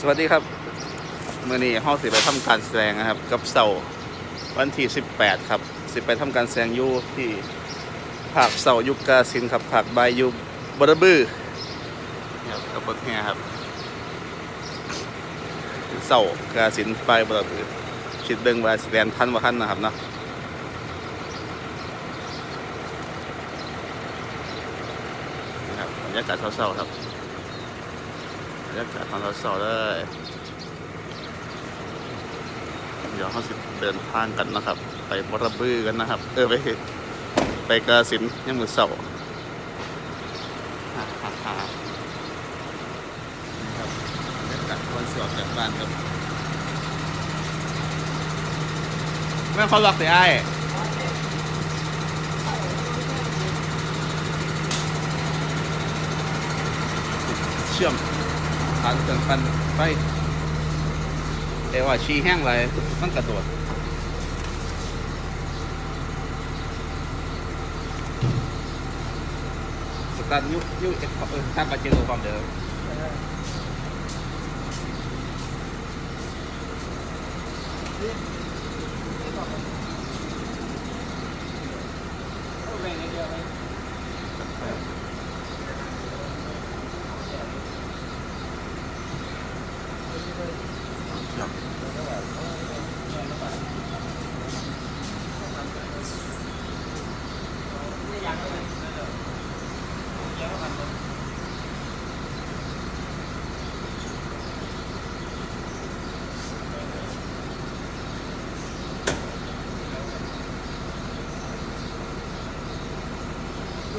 สวัสดีครับเมื่อนี้ห้องสิไปทำการแสดงนะครับ กับเสาร์วันที่ 18 ครับ สิไปทำการแสดงอยู่ที่ภาคเสายุคกาสินครับภาคบยุบรบือครับกับบทแห่ครับเสากาสินบายบรบือคิดเบิ่งว่าสิแลนทันว่าทันนะครับเนาะนี่ครับบรรยากาศเศร้าๆครับ บรรยากาศตอนเช้าๆเลย เดี๋ยวเขาสิเดินทางกันนะครับ ไปบระบือกันนะครับ เออไปไปกาสินยังมือเสาครับบรรยากาศวันสอบจากบ้านครับแม่เขาหลักเสียไอ้เชื่อม ทานเครื่องปั่นไฟแต่ว่าชีแห้งไรมันกระโดดสตาร์ทยุยุเอ็กเออถ้าปัจจุบันความเดิม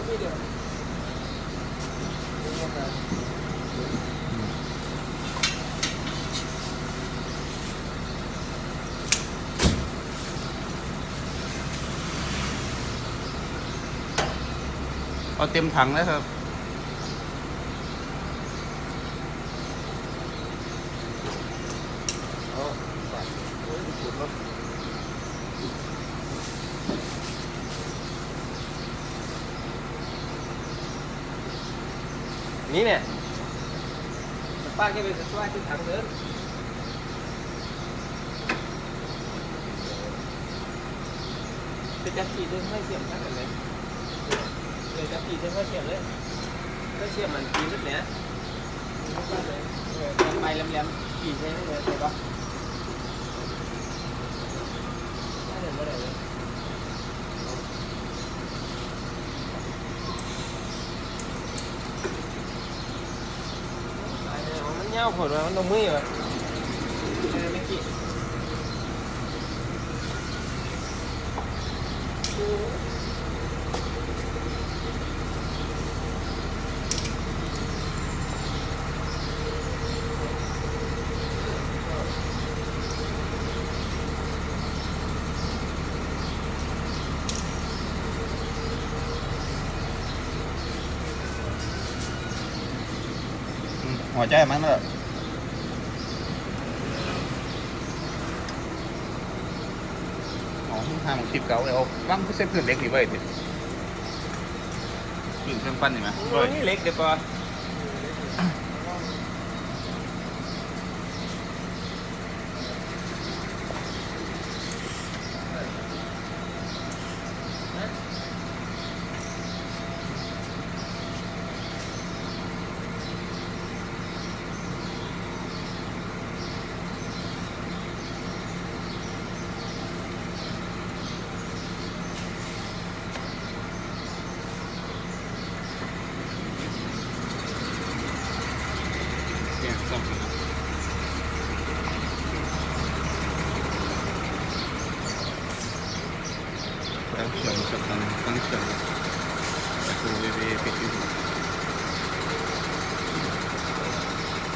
เอาเต็มถังแล้วครับ นี่เนี่ยป้าแกไปช่วยที่ทางเดินจะจับจีดินไม่เสียมทั้งกันเลยเลยจับจีดินไม่เสียมเลยก็เสียมมันจีนิดเนี้ยไปแหลมๆจีดใช่ไหมเลยใช่ปะได้เห็นว่าไหนเลย มันเงาผลมันตรงมือแบบไม่กี่หัวใจมันเลยอ๋อห้ามคลิป เก่าเลยเอาบ้างเส้นพื้นเล็กนี่ไว้ดิพื้นเครื่องปั้นนี่ไหมโอ้ยนี่เล็กเดี๋ยวก่อนเนี่ยซ่อมนะ ครับแล้วเชื่อมกับตั้งตั้งเชื่อมประตูเวเวปิดอยู่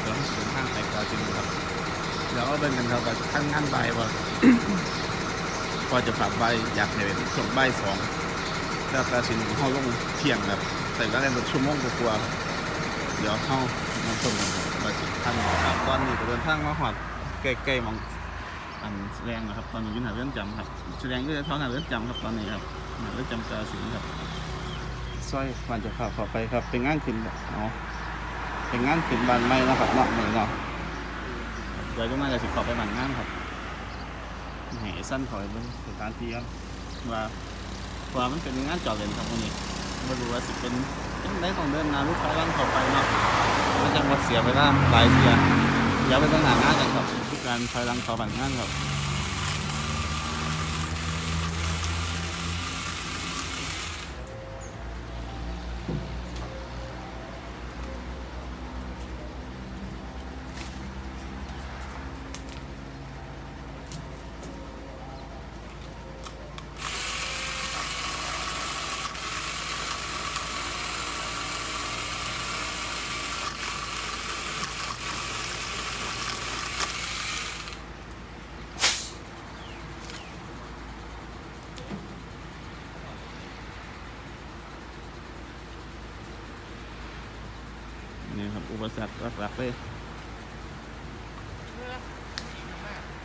เดี๋ยวให้เดินทางไปกาจินครับเดี๋ยวเอาเดินกันครับว่าทางงานบ่ายว่าก็จะฝากใบอยากให้ส่งใบสองแล้วกาสินเข้าลงเที่ยงแบบใส่ก็ได้แบบชั่วโมงกว่า เดี๋ยวเข้ามาชมกันครับว่าสิท่านครับตอนนี้ก็เดินทางมาหอดใกล้ๆหมองอันแสดงนะครับ ตอนนี้อยู่หน้าเรือนจำครับแสดงก็จะเท่าหน้าเรือนจำครับตอนนี้ครับหน้าเรือนจำกาสินครับซอยวันจะเข้าเข้าไปครับ เป็นงานขึ้นอ๋อเป็นงานขึ้นบ้านใหม่นะครับเนาะนี่เนาะอเดี๋ยวจะมาจะสิขอไปบันงานครับแห่สั้นถอยเบิ่งสถานที่ครับว่าว่ามันเป็นงานจอดเลนครับวันนี้ไม่รู้ว่าสิเป็น ยังไงต้องเดินนะลูกค้าร่างเข้าไปเนาะมันจะมาเสียไปแล้วหลายเทียเดี๋ยไปตั้งหางานกันครับทุกการถอยหลังต่อบันงานครับ นี่ครั บอุปสรรคหลักๆเลย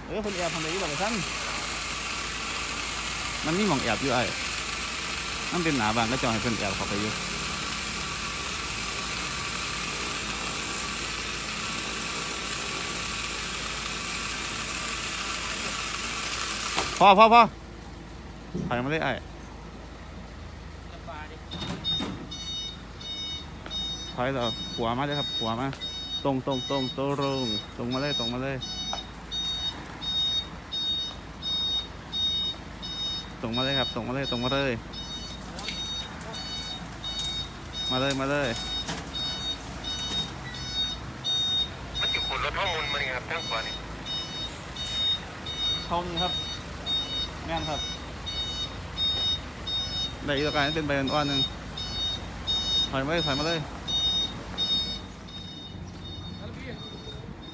เออคนแอบทำอะไรอยู่บ้างท่านมันมีหมองแอบอยู่ไอ้มันเป็นหนาบานก็จองให้เพิ่นแอบเข้าไปอยู่พอพอพอถอยมาเลยไอ้ ถอยเราขวามาเลยครับขวามาตรงตรงตรงตรงตรงมาเลยตรงมาเลยตรงมาเลยครับตรงมาเลยตรงมาเลย มาเลยมาเลยมันอยู่คนรถห้องมูลมันครับทั้งขวานี่เข้านี่ครับแม่นครับได้อีกการเป็นใบอ่อนๆหนึ่งถอยมาเลยถอยมาเลย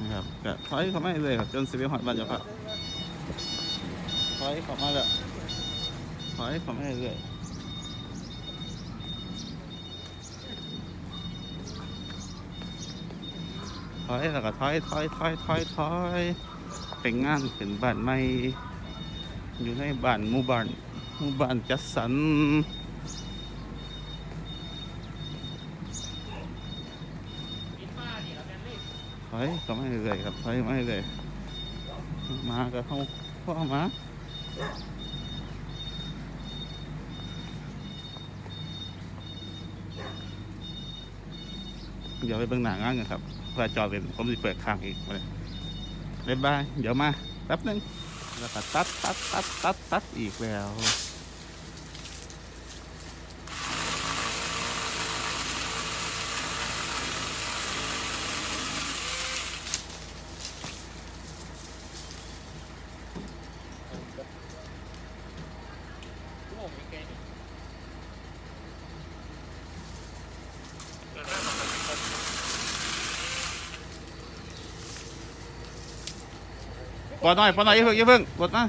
นะครับก็ถอยเข้ามาเลยครับจนสิบเอ็ดหอดบันจะพักถอยเข้ามาเลยถอยเข้ามาเลยถอยแล้วก็ถอยถอยถอยถอยถอยเป็นงานเป็นบ้านใหม่อยู่ในบ้านหมู่บ้านหมู่บ้านจัดสรร อยก็ไม่เลยครับถอยไม่เลย มาก็เข้าพ่อมาเดี๋ยวไปเบิ่งหนังงานกันครับเพื่อจอเป็นผมจะเปิดข้างอีกมาเลยบ๊ายบาย เดี๋ยวมาแป๊บนึงแล้วก็ตัดตัดตัดตัดตัดอีกแล้ว ปอดหน่อยปอดหน่อยอย่าเพิ่งอย่าเพิ่งกดมา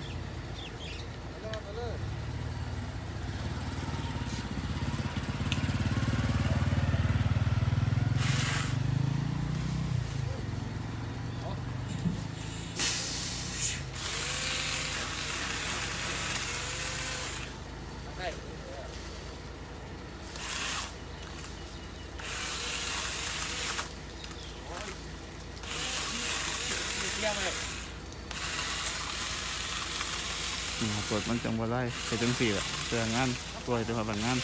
มันจังบ่ได้ไปจังสี่แหละเตืองานตัวเดี๋ยวมาแบ่งงาน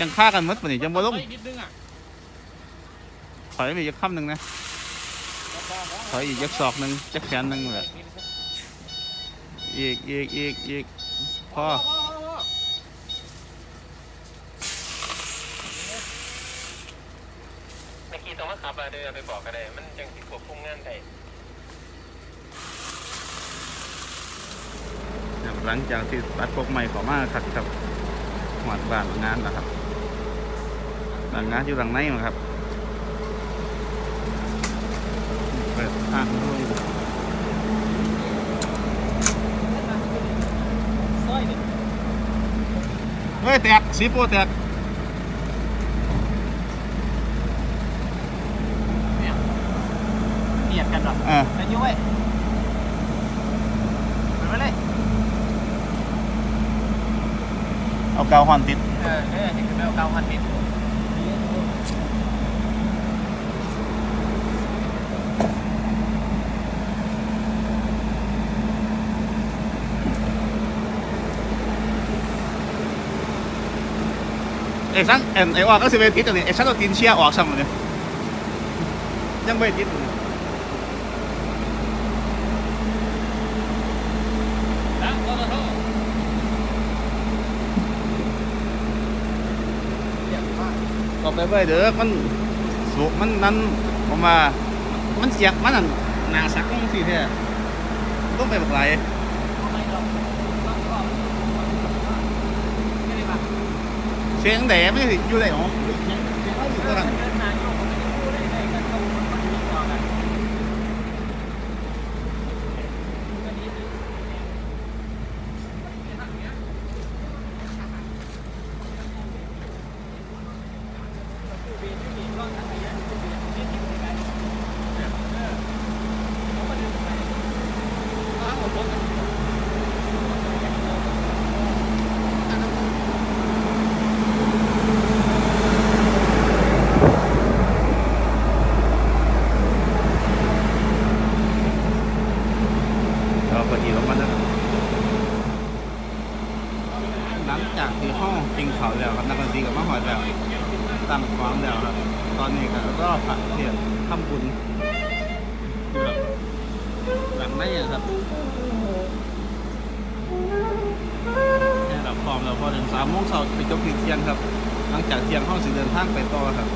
จังฆ่ากันหมดปะนี่จังบ่ลงนิดนึงอะถอยไปอีกคำหนึ่งนะถอยอีกยักศอกหนึ่งจักแขนหนึ่งเลย อีกอีกอีกอีกพอเมื่อกี้ต้องมาขับมาเดินไปบอกกันได้มันยังสิควบคุมงานได้ครับหลังจากที่ตัดพวกใหม่เขอมาขัดกับหวดบ้านงานนะครับบ้านงานอยู่หลังในมั้งครับเปิดทางลง เฮ้ยแตกสีโปแตกเนี่ยเหยียกันหรอเออแต่ยุ้ยเปิดไว้เลยเอากาหันติด เออเออเห็นไหมเอาเกาหันติด ไปเว้ยเด้อมันสุกมันนั้นผมว่ามันเสียบมันนั่นหนาสักลงสิแท้ต้องไปบักไหลาย ไม่หรอกต้องก็ไม่ได้ปะ เสียงแดดไม่ได้อยู่ไหนหรอเสียงเขาอยู่ตัวนั้น เดินทางโยกผมไม่ได้พูดได้ไงกันต้องมันมีต่อกันก็ดีดี เราพอดีลงมาแล้วหลังจากที่ห้องกิน เขาวแล้วครับนักดนตรีกับมะหอยแล้วตั้งควางแล้วครับตอนนี้ก็รอบพระเทียนทำบุญแบบหลังได้ยังครับแค่เราพร้อมแล้วพอถึงสามโมงเช้าไปจบถึงเที่ยงครับ หลังจากเที่ยงห้องสีเดินทางไปต่อครับ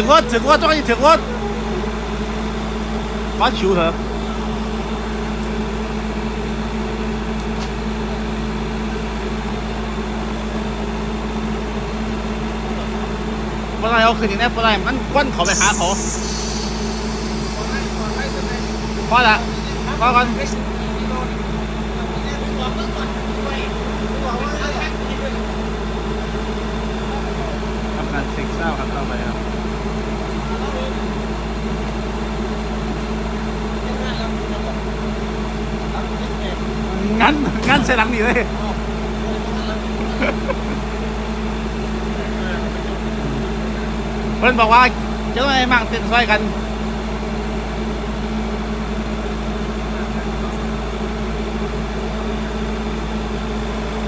ถึงรถถึงรถ终于ถึงรถมาชิวเถอะเมื่อไรเอาคืนนี้แน่เมื่อไรมันก้ งั้นงั้นใส่หลังนี่เลยเพื่อนบอกว่าจะต้องให้มั่งเต้นซอยกัน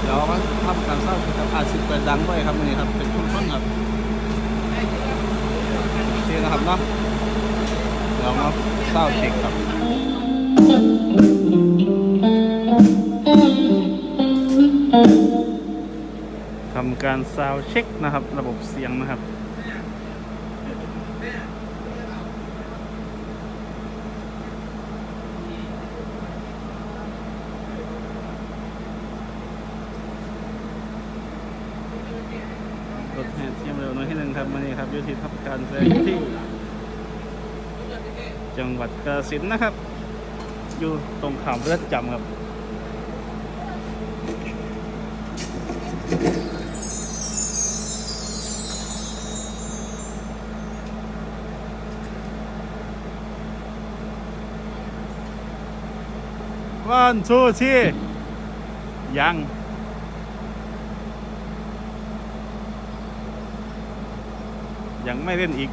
เดี๋ยวก็ทำการเศร้าครับอาจสิเปิดดังไว้ครับนี่ครับ เป็นคนต้นครับ นะครับเนาะเดี๋ยวมาเศร้าเช็คครับทำการซาวด์เช็คนะครับ ระบบเสียงนะครับรถแห่เทียมเร็วน้อยที่หนึ่งครับมานี่ครับยุติทับการแสดง จังหวัดกาฬสินธุ์นะครับ อยู่ตรงขามเรือนจำครับวันทูที่ยังยังไม่เล่นอีก